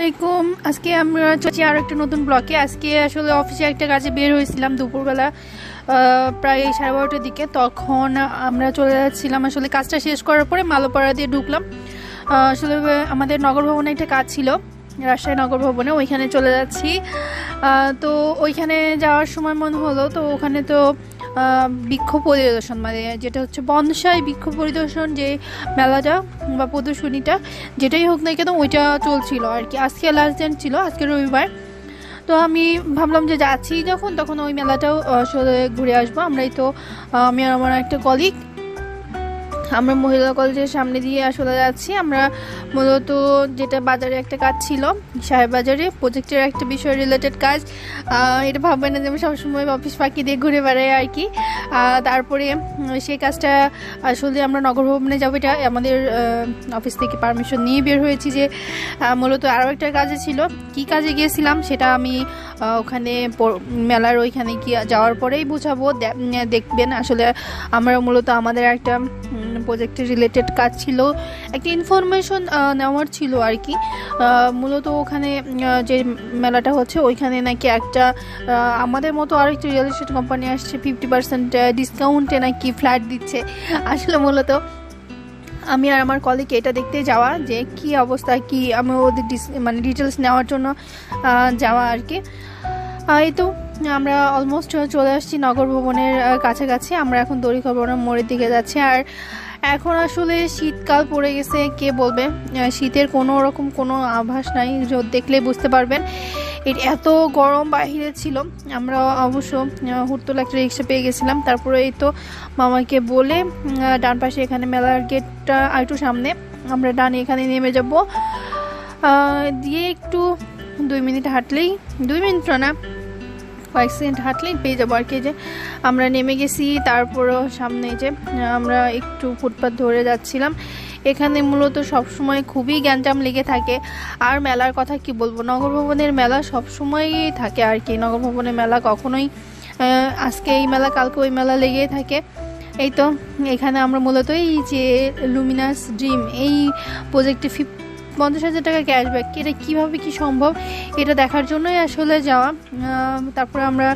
আসসালামাইকুম আজকে আমরা চলছি আরও একটা নতুন ব্লকে। আজকে আসলে অফিসে একটা কাজে বের হয়েছিলাম দুপুরবেলা প্রায় সাড়ে বারোটার দিকে। তখন আমরা চলে যাচ্ছিলাম আসলে কাজটা শেষ করার পরে মালোপাড়া দিয়ে ঢুকলাম। আসলে আমাদের নগর ভবনে একটা কাজ ছিল, রাজশাহী নগর ভবনে। ওইখানে চলে যাচ্ছি। তো ওইখানে যাওয়ার সময় মনে হলো, তো ওখানে তো বিক্ষোভ পরিদর্শন মানে যেটা হচ্ছে বনসাই বিক্ষোভ পরিদর্শন যে মেলাটা বা প্রদর্শনীটা, যেটাই হোক না কেন ওইটা চলছিল আর কি। আজকে লাস্ট দিন ছিল, আজকে রবিবার। তো আমি ভাবলাম যে যাচ্ছি যখন, তখন ওই মেলাটাও ঘুরে আসব। আমরাই তো আমি আর আমার একটা কলিগ আমরা মহিলা কলেজের সামনে দিয়ে আসলে যাচ্ছি। আমরা মূলত যেটা বাজারে একটা কাজ ছিল সাহেব বাজারে প্রজেক্টের একটা বিষয় রিলেটেড কাজ এটা ভাববেন না যে আমি সবসময় অফিস ফাঁকি দিয়ে ঘুরে বেড়াই আর কি। তারপরে সেই কাজটা আসলে আমরা নগর ভবনে যাব, এটা আমাদের অফিস থেকে পারমিশন নিয়ে বের হয়েছি যে মূলত আরও একটা কাজে ছিল। কি কাজে গিয়েছিলাম সেটা আমি ওখানে মেলার ওইখানে গিয়ে যাওয়ার পরেই বোঝাবো। দেখবেন আসলে আমরা মূলত আমাদের একটা প্রজেক্টের রিলেটেড কাজ ছিল। একটা ইনফরমেশন নেওয়ার ছিল আর কি। মূলত ওখানে যে মেলাটা হচ্ছে, ওইখানে নাকি একটা আমাদের মতো আর আরেকটা রিয়েল এস্টেট কোম্পানি আসছে ফিফটি পার্সেন্ট ডিসকাউন্টে নাকি ফ্ল্যাট দিচ্ছে। আসলে মূলত আমি আর আমার কলিগ এটা দেখতে যাওয়া, যে কি অবস্থা, কি আমি ওদের মানে ডিটেলস নেওয়ার জন্য যাওয়া আর কি। এই তো, আমরা অলমোস্ট চলে আসছি নগর ভবনের কাছাকাছি। আমরা এখন দড়ি ভবনের মোড়ের দিকে যাচ্ছি। আর এখন আসলে শীতকাল পড়ে গেছে কে বলবে? শীতের কোনো রকম কোনো আভাস নাই দেখলে বুঝতে পারবেন। এত গরম বাহিরে ছিল আমরা অবশ্য আহ, একটা রিক্সা পেয়ে গেছিলাম। তারপরে এই তো মামাকে বলে ডান পাশে এখানে মেলার গেটটা একটু সামনে আমরা ডানে এখানে নেমে যাব। দিয়ে একটু দুই মিনিট হাঁটলেই দুই মিনিট না কয়েক সেকেন্ড হাঁটলেই পেয়ে যাব। আর কি যে আমরা নেমে গেছি, তারপরও সামনে যে, আমরা একটু ফুটপাথ ধরে যাচ্ছিলাম। এখানে মূলত সবসময় খুবই গ্যাঞ্জাম লেগে থাকে। আর মেলার কথা কি বলব? নগর ভবনের মেলা সবসময়ই থাকে আর কি। নগর ভবনের মেলা কখনোই আজকে এই মেলা, কালকে ওই মেলা লেগেই থাকে। এই তো, এখানে আমরা মূলত এই যে লুমিনাস ড্রিম এই প্রজেক্টে ফিফ পঞ্চাশ হাজার টাকা ক্যাশব্যাক এটা কীভাবে কি সম্ভব? এটা দেখার জন্যই আসলে যাওয়া। তারপরে আমরা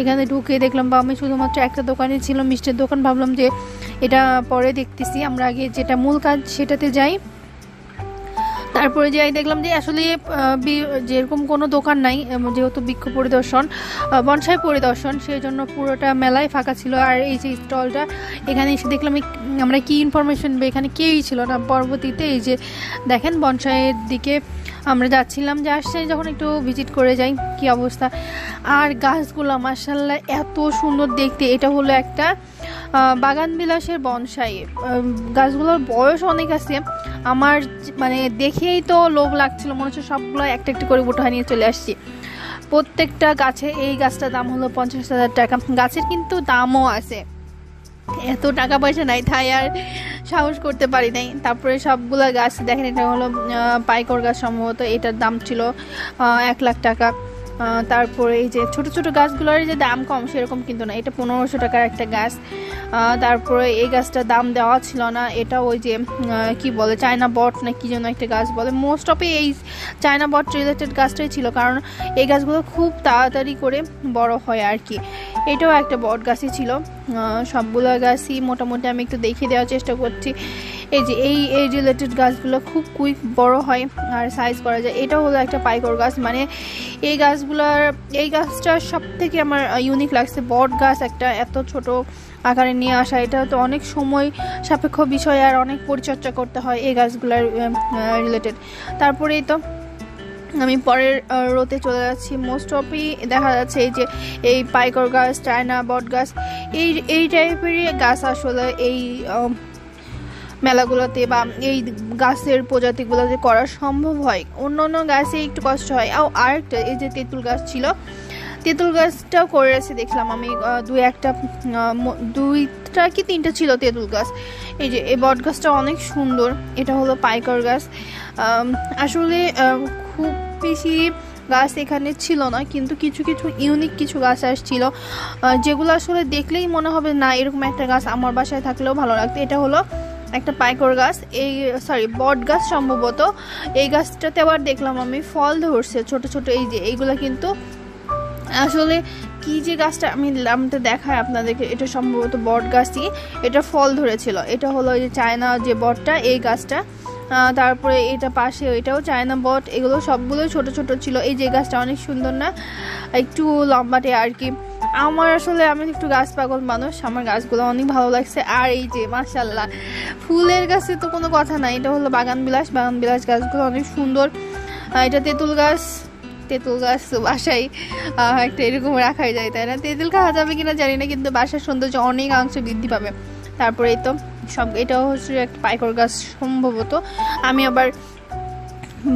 এখানে ঢুকে দেখলাম, বা আমি শুধুমাত্র একটা দোকানে ছিল মিষ্টির দোকান। ভাবলাম যে এটা পরে দেখতেছি। আমরা আগে যেটা মূল কাজ সেটাতে যাই। তারপরে যাই দেখলাম যে আসলে যেরকম কোনো দোকান নাই যেহেতু বৃক্ষ পরিদর্শন বনসাই পরিদর্শন সেই জন্য পুরোটা মেলায় ফাঁকা ছিল। আর এই যে স্টলটা, এখানে এসে দেখলাম আমরা কি ইনফরমেশন এখানে কেউই ছিল না। পরবর্তীতে এই যে দেখেন, বনসাইয়ের দিকে আমরা যাচ্ছিলাম, যে আসছে, যখন একটু ভিজিট করে যাই, কি অবস্থা। আর গাছগুলো মার্শাল্লাহ এত সুন্দর দেখতে। এটা হলো একটা বাগান বিলাসের বনসাই। গাছগুলোর বয়স অনেক আছে। আমার মানে দেখেই তো লোভ লাগছিল। মনে হচ্ছে সবগুলো একটা একটা করে উঠায় নিয়ে চলে আসছি। প্রত্যেকটা গাছে এই গাছটার দাম হলো পঞ্চাশ হাজার টাকা। গাছের কিন্তু দামও আছে। এত টাকা পয়সা নাই, তাই আর সাহস করতে পারি নাই। তারপরে সবগুলা গাছ দেখেন, এটা হলো পাইকর গাছ সম্ভবত, এটার দাম ছিল এক লাখ টাকা। তারপরে এই যে ছোট ছোট গাছগুলোর যে দাম কম, সেরকম কিন্তু না। এটা পনেরোশো টাকার একটা গাছ। তারপরে এই গাছটার দাম দেওয়া ছিল না। এটা ওই যে কি বলে, চায়না বট না কি যেন একটা গাছ বলে। মোস্ট অফ এই চায়না বট রিলেটেড গাছটাই ছিল, কারণ এই গাছগুলো খুব তাড়াতাড়ি করে বড় হয় আর কি। এটাও একটা বট গাছই ছিল। সবগুলো গাছই মোটামুটি আমি একটু দেখিয়ে দেওয়ার চেষ্টা করছি। এই যে, এই এই রিলেটেড গাছগুলো খুব কুইক বড় হয় আর সাইজ করা যায়। এটা হলো একটা পাইকর গাছ। মানে এই গাছগুলোর, এই গাছটা সব থেকে আমার ইউনিক লাগছে। বট গাছ একটা এত ছোট আকারে নিয়ে আসা। এটা তো অনেক সময় সাপেক্ষ বিষয় আর অনেক পরিচর্যা করতে হয় এই গাছগুলোর রিলেটেড তারপরেই তো আমি পরের রোতে চলে যাচ্ছি। মোস্ট অফই দেখা যাচ্ছে এই যে, এই পাইকর গাছ, চায়না বট গাছ। এই এই টাইপেরই গাছ আসলে এই মেলাগুলোতে বা এই গাছের প্রজাতিগুলোতে করা সম্ভব হয়। অন্য অন্য গাছে একটু কষ্ট হয়। আর আরেকটা, এই যে তেঁতুল গাছ ছিল, তেঁতুল গাছটাও করেছে দেখলাম আমি দুই একটা দুইটা কি তিনটা ছিল তেঁতুল গাছ। এই যে, এই বট গাছটা অনেক সুন্দর। এটা হলো পাইকার গাছ। আসলে খুব বেশি গাছ এখানে ছিল না, কিন্তু কিছু কিছু ইউনিক কিছু গাছ আসছিল। যেগুলো আসলে দেখলেই মনে হবে, না, এরকম একটা গাছ আমার বাসায় থাকলেও ভালো লাগতো। এটা হলো একটা পাইকর গাছ, এই সরি বট গাছ সম্ভবত। এই গাছটাতে আবার দেখলাম আমি ফল ধরছে ছোট ছোট, এই যে, এইগুলো কিন্তু আসলে কি যে গাছটা, আমি নামটা দেখাই আপনাদেরকে, এটা সম্ভবত বট গাছই, এটা ফল ধরেছিল। এটা হলো যে চায়না যে বটটা, এই গাছটা। তারপরে এটা পাশে এটাও চায়না বট, এগুলো সবগুলোই ছোট ছোট ছিল। এই যে গাছটা অনেক সুন্দর না, একটু লম্বাটে আর কি। আমার আসলে আমি একটু গাছ পাগল মানুষ, আমার গাছগুলো অনেক ভালো লাগছে। আর এই যে মাশাল্লাহ ফুলের গাছে তো কোনো কথা নাই, এটা হলো বাগান বিলাস বাগান বিলাস গাছগুলো অনেক সুন্দর। এটা তেঁতুল গাছ তেঁতুল গাছ বাসায় একটা এরকম রাখাই যায়, তাই না? তেঁতুল খাওয়া যাবে কিনা জানি না, কিন্তু বাসার সৌন্দর্য অনেক অংশ বৃদ্ধি পাবে। তারপরে তো, সব, এটাও হচ্ছে একটা পাইকর গাছ সম্ভবত। আমি আবার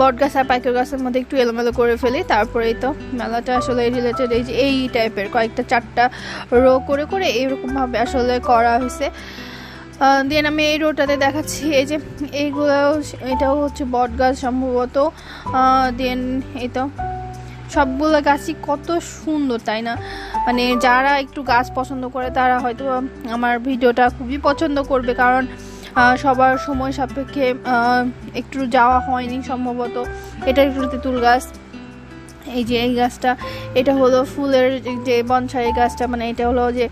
বট গাছ আর পাইকর গাছের মধ্যে একটু এলোমেলো করে ফেলি তারপরে এই তো মেলাটা আসলে রিলেটেড এই যে এই টাইপের কয়েকটা, চারটা রো করে করে এইরকমভাবে আসলে করা হয়েছে। দেন আমি এই রোটাতে দেখাচ্ছি, এই যে এইগুলো, এটাও হচ্ছে বট গাছ সম্ভবত দেন এই তো সবগুলো গাছই কত সুন্দর, তাই না? মানে যারা একটু গাছ পছন্দ করে, তারা হয়তো আমার ভিডিওটা খুবই পছন্দ করবে, কারণ সবার সময় সাপেক্ষে একটু যাওয়া হয়নি সম্ভবত। এটা একটু তেঁতুল গাছ। এই যে এই গাছটা, এটা হলো ফুলের যে বনসাই গাছটা মানে এটা হলো যে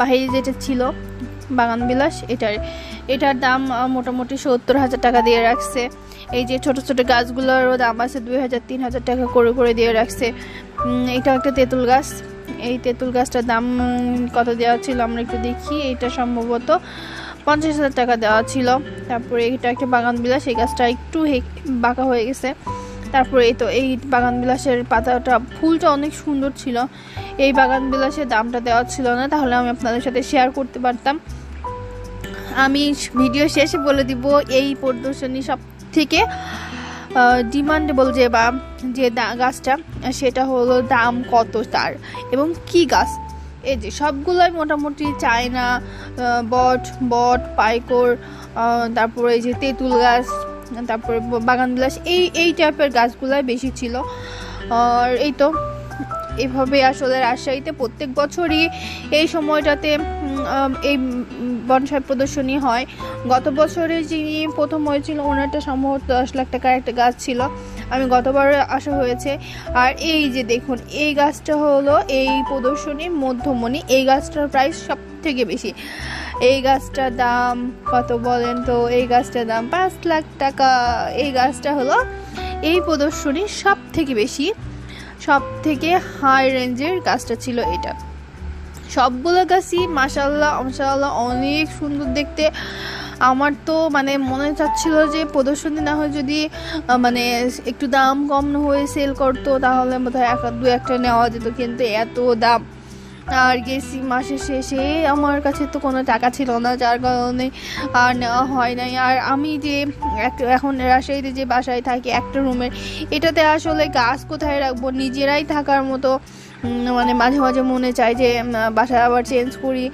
বাহিরে যেটা ছিল, বাগান বিলাস, এটার এটার দাম মোটামুটি সত্তর হাজার টাকা দিয়ে রাখছে। এই যে ছোট ছোট গাছগুলোরও দাম আছে দুই হাজার, তিন হাজার টাকা করে করে দিয়ে রাখছে। এটা একটা তেঁতুল গাছ। এই তেঁতুল গাছটার দাম কত দেওয়া ছিল আমরা একটু দেখি। এটা সম্ভবত পঞ্চাশ হাজার টাকা দেওয়া ছিল। তারপরে এটা একটা বাগান বিলাস, এই গাছটা একটু বাঁকা হয়ে গেছে। তারপরে এই তো এই বাগান বিলাসের পাতাটা, ফুলটা অনেক সুন্দর ছিল। এই বাগান বিলাসের দামটা দেওয়া ছিল না, তাহলে আমি আপনাদের সাথে শেয়ার করতে পারতাম। আমি ভিডিও শেষে বলে দিব, এই প্রদর্শনী সব থেকে ডিমান্ডেবল যে বা যে গাছটা, সেটা হলো দাম কত তার, এবং কি গাছ এই যে সবগুলোই মোটামুটি চায়না বট বট, পাইকর তারপরে এই যে তেঁতুল গাছ, তারপরে বাগান বিলাস, এই এই টাইপের গাছগুলাই বেশি ছিল। আর এই তো, এভাবে আসলে রাজশাহীতে প্রত্যেক বছরই এই সময়টাতে এই বনসাই প্রদর্শনী হয়। গত বছরে যিনি প্রথম হয়েছিল, ওনারটা সম্ভবত দশ লাখ টাকার একটা গাছ ছিল। আমি গতবার আসা হয়েছে। আর এই যে দেখুন, এই গাছটা হলো এই প্রদর্শনীর মধ্যমণি। এই গাছটার প্রাইস সব থেকে বেশি। এই গাছটার দাম কত বলেন তো? এই গাছটার দাম পাঁচ লাখ টাকা। এই গাছটা হলো এই প্রদর্শনীর সব থেকে বেশি সব থেকে হাই রেঞ্জের গাছটা ছিল এটা। সবগুলো গাছই মাসাল্লাহ মাসাল্লাহ অনেক সুন্দর দেখতে। আমার তো মানে মনে চাচ্ছিল যে প্রদর্শনী না হয় যদি মানে একটু দাম কম হয়ে সেল করতো, তাহলে বোধহয় এক, দু একটা নেওয়া যেত, কিন্তু এত দাম। আর গেছি মাসের শেষে, আমার কাছে তো কোনো টাকা ছিল না, যার কারণে আর নেওয়া হয় নাই। আর আমি যে এখন রাজশাহীতে যে বাসায় থাকি একটা রুমের এটাতে আসলে গাছ কোথায় রাখব? নিজেরাই থাকার মতো মানে মাঝে মাঝে মনে চায় যে বাসা আবার চেঞ্জ করি।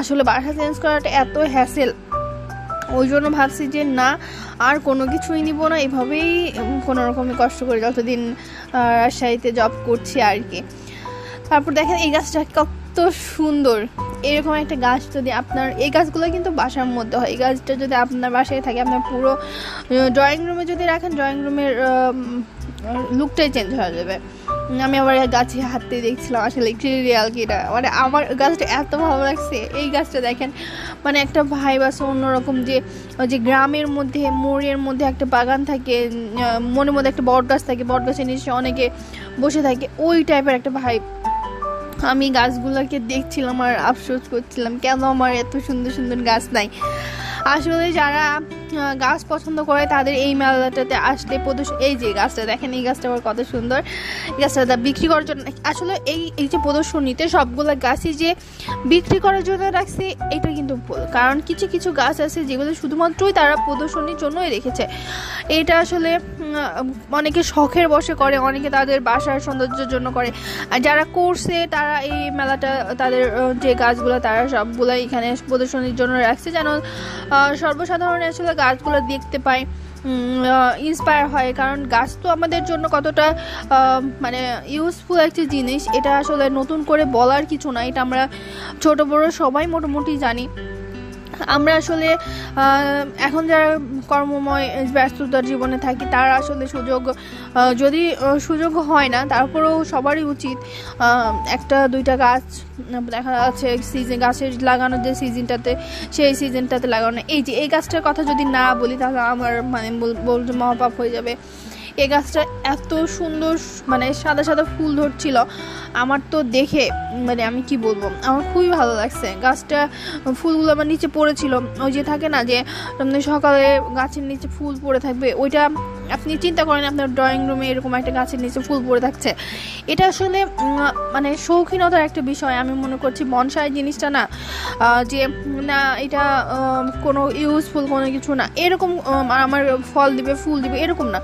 আসলে বাসা চেঞ্জ করাটা এত হ্যাসেল ওই জন্য ভাবছি যে, না, আর কোনো কিছুই নিব না। এভাবেই কোনো রকমই কষ্ট করে যতদিন রাজশাহীতে জব করছি আর কি। তারপর দেখেন, এই গাছটা কত সুন্দর। এরকম একটা গাছ যদি আপনার, এই গাছগুলো কিন্তু বাসার মধ্যে হয়। এই গাছটা যদি আপনার বাসায় থাকে, আপনার পুরো ড্রয়িং রুমে যদি রাখেন ড্রয়িং রুমের লুকটাই চেঞ্জ হয়ে যাবে। আমি আবার গাছে হাতে দেখছিলাম, আসলে একটু রিয়াল কি এটা? মানে আমার গাছটা এত ভালো লাগছে, এই গাছটা দেখেন মানে একটা ভাই আছে অন্যরকম যে যে গ্রামের মধ্যে, মোড়ের মধ্যে একটা বাগান থাকে মনের মধ্যে একটা বট গাছ থাকে, বট গাছের নিচে অনেকে বসে থাকে, ওই টাইপের একটা ভাই আমি গাছগুলোকে দেখছিলাম আর আফসোস করছিলাম, কেন আমার এত সুন্দর সুন্দর গাছ নাই? আসলে যারা গাছ পছন্দ করে তাদের এই মেলাটাতে আসলে প্রদর্শন এই যে গাছটা, দেখেন এই গাছটা আবার কত সুন্দর। এই গাছটা বিক্রি করার জন্য আসলে এই এই যে প্রদর্শনীতে সবগুলো গাছই যে বিক্রি করার জন্য রাখছে, এটা কিন্তু ভুল। কারণ কিছু কিছু গাছ আছে যেগুলো শুধুমাত্রই তারা প্রদর্শনীর জন্যই রেখেছে। এটা আসলে অনেকে শখের বসে করে, অনেকে তাদের বাসার সৌন্দর্যের জন্য করে। আর যারা করছে, তারা এই মেলাটা, তাদের যে গাছগুলো তারা সবগুলাই এখানে প্রদর্শনীর জন্য রাখছে। যেন সর্বসাধারণ আসলে গাছগুলো দেখতে পাই ইন্সপায়ার হয়। কারণ গাছ তো আমাদের জন্য কতটা মানে ইউজফুল একটি জিনিস। এটা আসলে নতুন করে বলার কিছু না। এটা আমরা ছোট বড় সবাই মোটামুটি জানি। আমরা আসলে এখন যারা কর্মময়, ব্যস্ততার জীবনে থাকি, তার আসলে সুযোগ যদি সুযোগ হয় না, তারপরেও সবারই উচিত একটা, দুইটা গাছ দেখা যাচ্ছে সিজন গাছের লাগানোর যে সিজনটাতে সেই সিজনটাতে লাগানো। এই যে, এই গাছটার কথা যদি না বলি, তাহলে আমার মানে বল- বলতে মহাপাপ হয়ে যাবে। এই গাছটা এত সুন্দর মানে সাদা সাদা ফুল ধরছিল। আমার তো দেখে মানে আমি কি বলব, আমার খুবই ভালো লাগছে। গাছটা, ফুলগুলো আমার নিচে পড়েছিল। ওই যে থাকে না যে আপনি সকালে গাছের নিচে ফুল পড়ে থাকবে, ওইটা আপনি চিন্তা করেন আপনার ড্রয়িং রুমে এরকম একটা গাছের নিচে ফুল পড়ে থাকছে। এটা আসলে মানে শৌখিনতার একটা বিষয়। আমি মনে করছি বনসাই জিনিসটা না যে, না, এটা কোনো ইউজফুল কোনো কিছু না। এরকম আমার ফল দিবে, ফুল দিবে, এরকম না।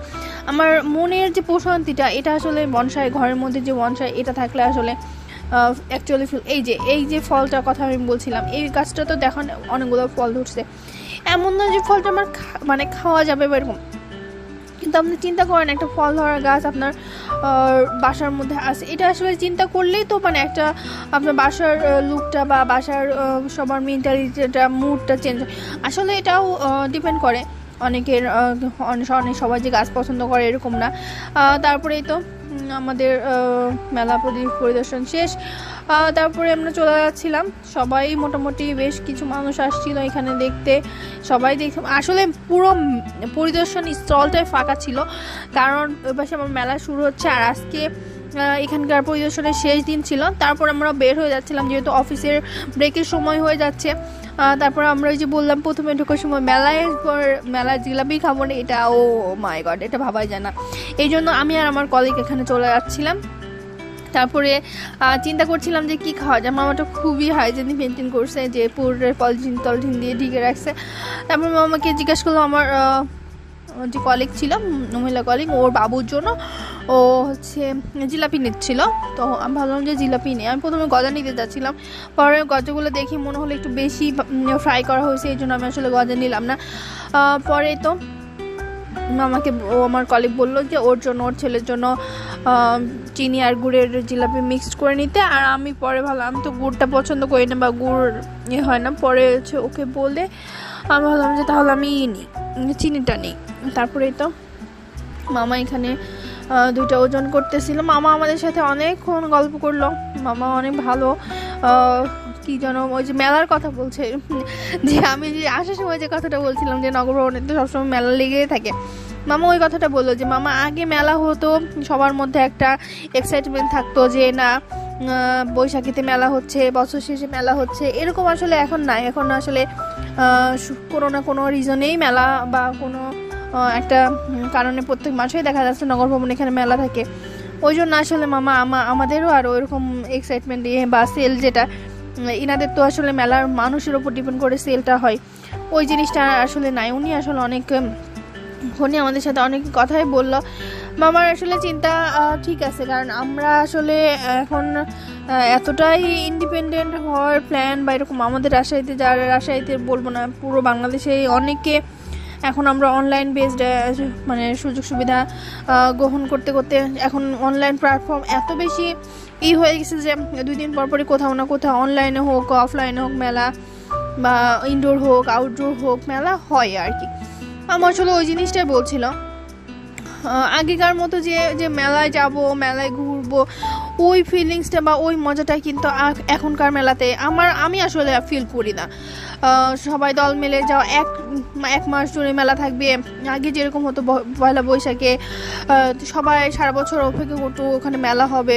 আমার মনের যে প্রশান্তিটা, এটা আসলে বনসাই ঘরের মধ্যে যে বনসাই, এটা থাকলে আসলে অ্যাকচুয়ালি ফিল এই যে এই যে ফলটার কথা আমি বলছিলাম, এই গাছটা তো দেখুন অনেকগুলো ফল ধরছে। এমন না যে ফলটা আমার মানে খাওয়া যাবে বা এরকম। কিন্তু আপনি চিন্তা করেন, একটা ফল ধরার গাছ আপনার বাসার মধ্যে আছে। এটা আসলে চিন্তা করলেই তো মানে একটা আপনার বাসার লুকটা বা বাসার সবার মেন্টালিটিটা মুডটা চেঞ্জ হয়। আসলে এটাও ডিপেন্ড করে। অনেকের অনেক সবাই যে গাছ পছন্দ করে এরকম না। তারপরেই তো আমাদের মেলা পরিদর্শন শেষ। তারপরে আমরা চলে যাচ্ছিলাম। সবাই মোটামুটি বেশ কিছু মানুষ আসছিল এখানে দেখতে। সবাই দেখ, আসলে পুরো পরিদর্শন স্থলটাই ফাঁকা ছিল। কারণ ওই পাশে আমার মেলা শুরু হচ্ছে আর আজকে এখানকার পরিদর্শনের শেষ দিন ছিল। তারপর আমরা বের হয়ে যাচ্ছিলাম, যেহেতু অফিসের ব্রেকের সময় হয়ে যাচ্ছে। তারপর আমরা ওই যে বললাম, প্রথমে ঢোকার সময় মেলায় পর মেলায় জিলাপি খাব না, এটা, ও মাই গড এটা ভাবাই যায় না। এই জন্য আমি আর আমার কলিগ এখানে চলে যাচ্ছিলাম। তারপরে চিন্তা করছিলাম যে কি খাওয়া যায়। মামাটা খুবই হাইজেনিক মেনটেন করছে, যে পুরো পলিথিন টলিথিন দিয়ে ঢেকে রাখছে। তারপর মামাকে জিজ্ঞেস করল আমার যে কলিগ ছিল মহিলা কলিগ ওর বাবুর জন্য ও হচ্ছে জিলাপি নিচ্ছিল। তো আমি ভাবলাম যে জিলাপি নেই। আমি প্রথমে গজা নিতে যাচ্ছিলাম। পরে গজাগুলো দেখি মনে হলো একটু বেশি ফ্রাই করা হয়েছে, এই জন্য আমি আসলে গজা নিলাম না। পরে তো মামাকে ও আমার কলিগ বলল যে ওর জন্য, ওর ছেলের জন্য চিনি আর গুড়ের জিলাপি মিক্সড করে নিতে। আর আমি পরে ভালো আমি তো গুড়টা পছন্দ করি না বা গুড় ইয়ে হয় না। পরে হচ্ছে ওকে বলে আমি ভাবলাম যে তাহলে আমি নিই চিনিটা নিই। তারপরে তো মামা এখানে দুইটা ওজন করতেছিল। মামা আমাদের সাথে অনেকক্ষণ গল্প করল। মামা অনেক ভালো কি যেন ওই যে মেলার কথা বলছে। যে আমি যে আসার সময় যে কথাটা বলছিলাম যে নগর ভবনে তো সবসময় মেলা লেগেই থাকে। মামা ওই কথাটা বলল যে, মামা, আগে মেলা হতো, সবার মধ্যে একটা এক্সাইটমেন্ট থাকতো যে না বৈশাখীতে মেলা হচ্ছে, বছর শেষে মেলা হচ্ছে। এরকম আসলে এখন নাই। এখন আসলে কোনো না কোনো রিজনেই মেলা বা কোনো একটা কারণে প্রত্যেক মাসেই দেখা যাচ্ছে নগর ভবন এখানে মেলা থাকে। ওই জন্য আসলে মামা আমা আমাদেরও আর ওইরকম এক্সাইটমেন্ট দিয়ে বা সেল যেটা উম, ইনাদের তো আসলে মেলার মানুষের ওপর ডিপেন্ড করে সেলটা হয়। ওই জিনিসটা আসলে নাই। উনি আসলে অনেক উনি আমাদের সাথে অনেক কথাই বলল। মামার আসলে চিন্তা ঠিক আছে। কারণ আমরা আসলে এখন এতটাই ইন্ডিপেন্ডেন্ট হওয়ার প্ল্যান বা এরকম আমাদের রাজশাহীতে যারা রাজশাহীতে বলব না, পুরো বাংলাদেশে অনেকে এখন আমরা অনলাইন বেসড মানে সুযোগ সুবিধা গ্রহণ করতে করতে এখন অনলাইন প্ল্যাটফর্ম এত বেশি ই হয়ে গেছে যে দুই দিন পর পরই কোথাও না কোথাও অনলাইনে হোক অফলাইনে হোক মেলা বা ইনডোর হোক আউটডোর হোক, মেলা হয় আর কি। আমার আসলে ওই জিনিসটাই বলছিল। আগেকার মতো যে যে মেলায় যাব, মেলায় ঘুরবো ওই ফিলিংসটা বা ওই মজাটা কিন্তু এখনকার মেলাতে আমার, আমি আসলে ফিল করি না। সবাই দল মিলে যাও, এক এক মাস জুড়ে মেলা থাকবে। আগে যেরকম হতো পয়লা বৈশাখে সবাই সারা বছর অপেক্ষা করতো ওখানে মেলা হবে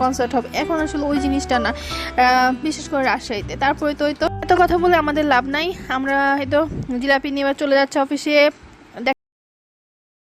কনসার্ট হবে। এখন আসলে ওই জিনিসটা না। বিশেষ করে রাজশাহীতে। তারপরে তো তো এত কথা বলে আমাদের লাভ নাই। আমরা হয়তো জিলাপি নিয়ে চলে যাচ্ছে অফিসে